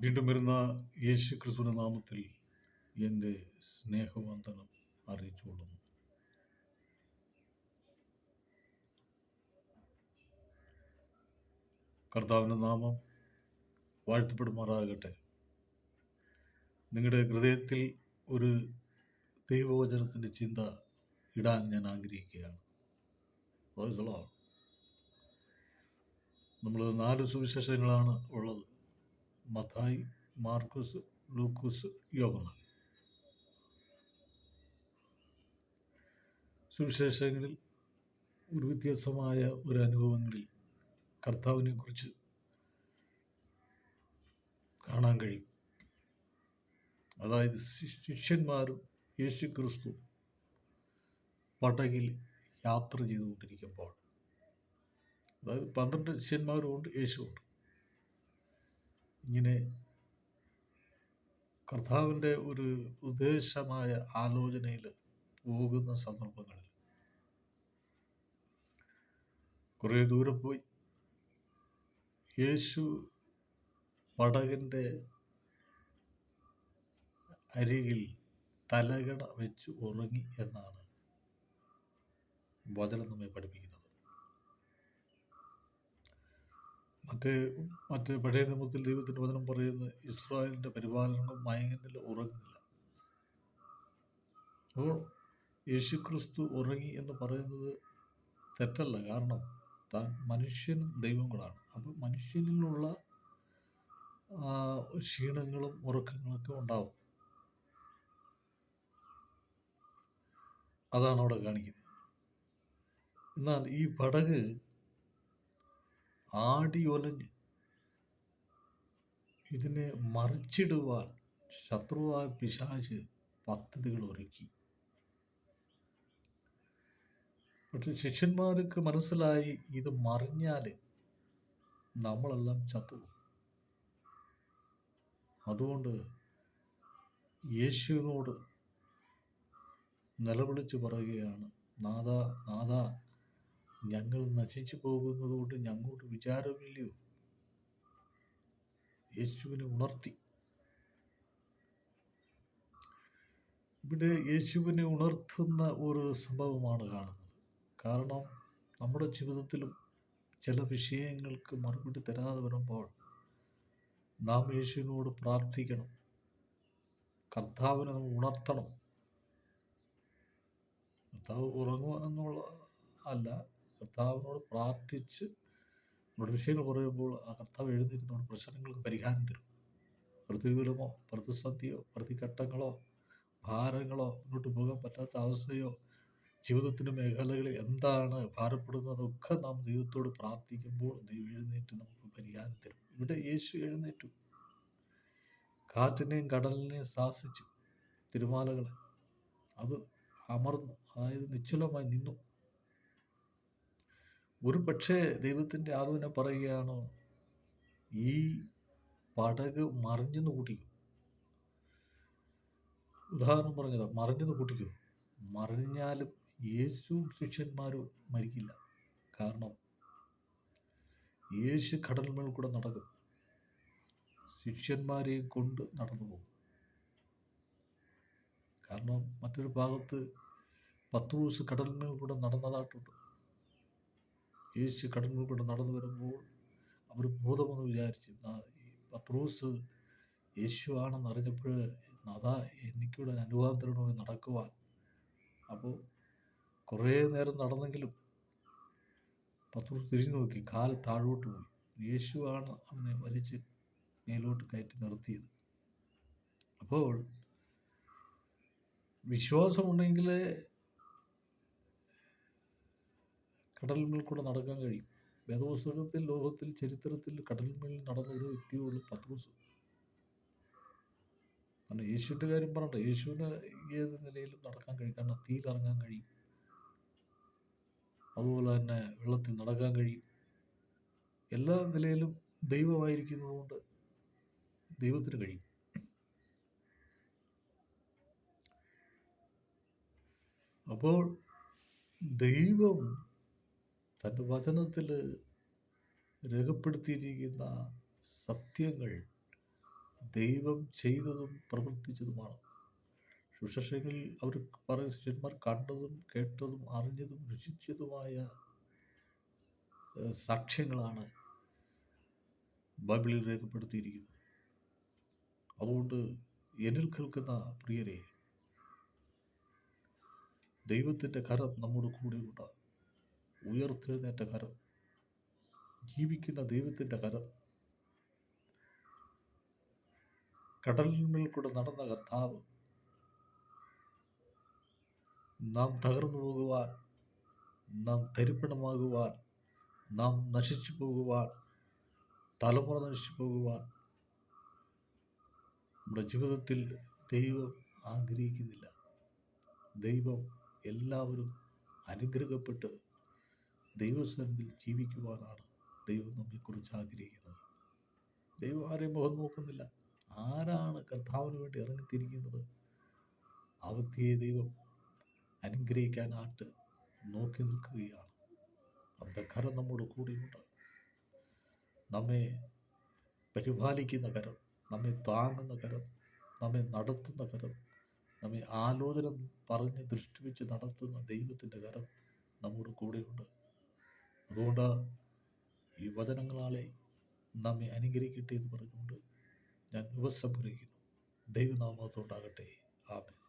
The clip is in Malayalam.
വീണ്ടും വരുന്ന യേശു ക്രിസ്തുവിന്റെ നാമത്തിൽ എന്റെ സ്നേഹവന്ദനം അറിയിച്ചുകൊള്ളുന്നു കർത്താവിന്റെ നാമം വാഴ്ത്തപ്പെടുമാറാകട്ടെ. നിങ്ങളുടെ ഹൃദയത്തിൽ ഒരു ദൈവവചനത്തിന്റെ ചിന്ത ഇടാൻ ഞാൻ ആഗ്രഹിക്കുകയാണ്. നമ്മൾ നാല് സുവിശേഷങ്ങളാണ് ഉള്ളത്. മത്തായി മാർക്കുസ് ലൂക്കോസ് യോഗങ്ങൾ സുവിശേഷങ്ങളിൽ ഒരു വ്യത്യസ്തമായ ഒരു അനുഭവങ്ങളിൽ കർത്താവിനെ കുറിച്ച് കാണാൻ കഴിയും. അതായത് ശിഷ്യന്മാരും യേശു ക്രിസ്തു പടകിൽ യാത്ര ചെയ്തുകൊണ്ടിരിക്കുമ്പോൾ അതായത് പന്ത്രണ്ട് ശിഷ്യന്മാരും ഉണ്ട് യേശുവുണ്ട് ഇങ്ങനെ കർത്താവിന്റെ ഒരു ഉദ്ദേശമായ ആലോചനയിൽ പോകുന്ന സന്ദർഭങ്ങളിൽ കുറേ ദൂരെ പോയി യേശു പടകിന്റെ അരികിൽ തലകണ വെച്ച് ഉറങ്ങി എന്നാണ് വചനം നമ്മെ പഠിപ്പിക്കുന്നത്. മറ്റേ മറ്റ് പഴയ നിയമത്തിൽ ദൈവത്തിന്റെ വചനം പറയുന്നത് ഇസ്രായേലിന്റെ പരിപാലനങ്ങൾ മയങ്ങുന്നില്ല ഉറങ്ങുന്നില്ല. അപ്പോൾ യേശുക്രിസ്തു ഉറങ്ങി എന്ന് പറയുന്നത് തെറ്റല്ല. കാരണം താൻ മനുഷ്യനും ദൈവങ്ങളാണ് അപ്പോൾ മനുഷ്യനിലുള്ള ക്ഷീണങ്ങളും ഉറക്കങ്ങളൊക്കെ ഉണ്ടാവും. അതാണ് അവിടെ കാണിക്കുന്നത്. എന്നാൽ ഈ പടക് ആടിയൊലഞ്ഞ് ഇതിനെ മറിച്ചിടുവാൻ ശത്രുവായ പിശാച് പദ്ധതികൾ ഒരുക്കി. പക്ഷെ ശിഷ്യന്മാർക്ക് മനസ്സിലായി ഇത് മറിഞ്ഞാൽ നമ്മളെല്ലാം ചത്തു അതുകൊണ്ട് യേശുവിനോട് നിലവിളിച്ച് പറയുകയാണ് നാഥ നാഥ ഞങ്ങൾ നശിച്ചു പോകുന്നത് കൊണ്ട് ഞങ്ങോട്ട് വിചാരമില്ലയോ? യേശുവിനെ ഉണർത്തി. ഇവിടെ യേശുവിനെ ഉണർത്തുന്ന ഒരു സംഭവമാണ് കാണുന്നത്. കാരണം നമ്മുടെ ജീവിതത്തിലും ചില വിഷയങ്ങൾക്ക് മറുപടി തരാതെ വരുമ്പോൾ നാം യേശുവിനോട് പ്രാർത്ഥിക്കണം. കർത്താവിനെ നമ്മൾ ഉണർത്തണം. കർത്താവ് ഉറങ്ങുക എന്നുള്ള അല്ല കർത്താവിനോട് പ്രാർത്ഥിച്ച് നമ്മുടെ വിഷയങ്ങൾ പറയുമ്പോൾ ആ കർത്താവ് എഴുന്നേറ്റ് നമ്മുടെ പ്രശ്നങ്ങൾക്ക് പരിഹാരം തരും. പ്രതികൂലമോ പ്രതിസന്ധിയോ പ്രതിഘട്ടങ്ങളോ ഭാരങ്ങളോ മുന്നോട്ട് പോകാൻ പറ്റാത്ത അവസ്ഥയോ ജീവിതത്തിന്റെ മേഖലകളിൽ എന്താണ് ഭാരപ്പെടുന്നതൊക്കെ നാം ദൈവത്തോട് പ്രാർത്ഥിക്കുമ്പോൾ ദൈവം എഴുന്നേറ്റ് നമുക്ക് പരിഹാരം തരും. ഇവിടെ യേശു എഴുന്നേറ്റു. കാറ്റിനെയും കടലിനെയും ശാസിച്ചു. തിരുമാലകളെ. അത് അമർന്നു. അതായത് നിശ്ചലമായി നിന്നു. ഒരു പക്ഷേ ദൈവത്തിന്റെ ആലോചന പറയുകയാണ് ഈ പടക് മറിഞ്ഞെന്ന് കൂട്ടിക്കോ? ഉദാഹരണം പറഞ്ഞതാ മറിഞ്ഞെന്ന് കൂട്ടിക്കോ? മറിഞ്ഞാലും യേശുവും ശിഷ്യന്മാരും മരിക്കില്ല. കാരണം യേശു കടൽമേൽ കൂടെ നടക്കും. ശിഷ്യന്മാരെയും കൊണ്ട് നടന്നു പോകും. കാരണം മറ്റൊരു ഭാഗത്ത് പത്ത് ദിവസം കടൽമേൽ കൂടെ നടന്നതായിട്ടുണ്ട്. യേശു കടലിൽ കൂടെ നടന്നു വരുമ്പോൾ അവർ ഭൂതമെന്ന് വിചാരിച്ചു പത്രോസ് യേശു ആണെന്ന് അറിഞ്ഞപ്പോൾ അതാ എനിക്കൂടെ അനുവാദം നടക്കുവാൻ. അപ്പോൾ കുറേ നേരം നടന്നെങ്കിലും പത്രോസ് തിരിഞ്ഞു നോക്കി കാൽ താഴോട്ട് പോയി. യേശുവാണ് അവനെ വലിച്ച് മേലോട്ട് കയറ്റി നിർത്തിയത്. അപ്പോൾ വിശ്വാസമുണ്ടെങ്കിൽ കടലിന്മേൽ കൂടെ നടക്കാൻ കഴിയും. വേദപുസ്തകത്തിൽ ലോകത്തിൽ ചരിത്രത്തിൽ കടലിന്മേൽ നടന്ന ഒരു വ്യക്തിയുള്ളൂ പത്രോസ് കാരണം യേശുവിന്റെ കാര്യം പറഞ്ഞിട്ട് യേശുവിന് ഏത് നിലയിലും നടക്കാൻ കഴിയും. കാരണം തീയിലിറങ്ങാൻ കഴിയും. അതുപോലെ തന്നെ വെള്ളത്തിൽ നടക്കാൻ കഴിയും. എല്ലാ നിലയിലും ദൈവമായിരിക്കുന്നതുകൊണ്ട് ദൈവത്തിന് കഴിയും. അപ്പോൾ ദൈവം തന്റെ വചനത്തിൽ രേഖപ്പെടുത്തിയിരിക്കുന്ന സത്യങ്ങൾ ദൈവം ചെയ്തതും പ്രവർത്തിച്ചതുമാണ്. സുശേഷങ്ങളിൽ അവർ പറയുന്ന ശിഷ്യന്മാർ കണ്ടതും കേട്ടതും അറിഞ്ഞതും രുചിച്ചതുമായ സാക്ഷ്യങ്ങളാണ് ബൈബിളിൽ രേഖപ്പെടുത്തിയിരിക്കുന്നത്. അതുകൊണ്ട് എന്നിൽ കേൾക്കുന്ന പ്രിയരെ ദൈവത്തിന്റെ കരം നമ്മുടെ കൂടെയുണ്ട് ഉയർത്തെഴുന്നേറ്റ കരം ജീവിക്കുന്ന ദൈവത്തിന്റെ കരം. കടലിന്മേൽ കൂടെ നടന്ന കർത്താവ് നാം തകർന്നു പോകുവാൻ നാം തരിപ്പണമാകുവാൻ നാം നശിച്ചു പോകുവാൻ തലമുറ നശിച്ചു പോകുവാൻ നമ്മുടെ ജീവിതത്തിൽ ദൈവം ആഗ്രഹിക്കുന്നില്ല. ദൈവം എല്ലാവരും അനുഗ്രഹപ്പെട്ട് ദൈവസന്നിധിയിൽ ജീവിക്കുവാനാണ് ദൈവം നമ്മെക്കുറിച്ച് ആഗ്രഹിക്കുന്നത്. ദൈവം ആരെയും മുഖം നോക്കുന്നില്ല. ആരാണ് കർത്താവിന് വേണ്ടി ഇറങ്ങിത്തിരിക്കുന്നത്? ആ വ്യക്തിയെ ദൈവം അനുഗ്രഹിക്കാനായിട്ട് നോക്കി നിൽക്കുകയാണ്. നമ്മുടെ കരം നമ്മുടെ കൂടെയുണ്ട്. നമ്മെ പരിപാലിക്കുന്ന കരം നമ്മെ താങ്ങുന്ന കരം നമ്മെ നടത്തുന്ന കരം നമ്മെ ആലോചന പറഞ്ഞ് ദൃഷ്ടി വെച്ച് നടത്തുന്ന ദൈവത്തിന്റെ കരം നമ്മുടെ കൂടെയുണ്ട്. അതുകൊണ്ട് ഈ വചനങ്ങളാലെ നമ്മെ അനുഗ്രഹിക്കട്ടെ എന്ന് പറഞ്ഞുകൊണ്ട് ഞാൻ ഉപസംഹരിക്കുന്നു. ദൈവനാമത്തോണ്ടാകട്ടെ ആമേൻ.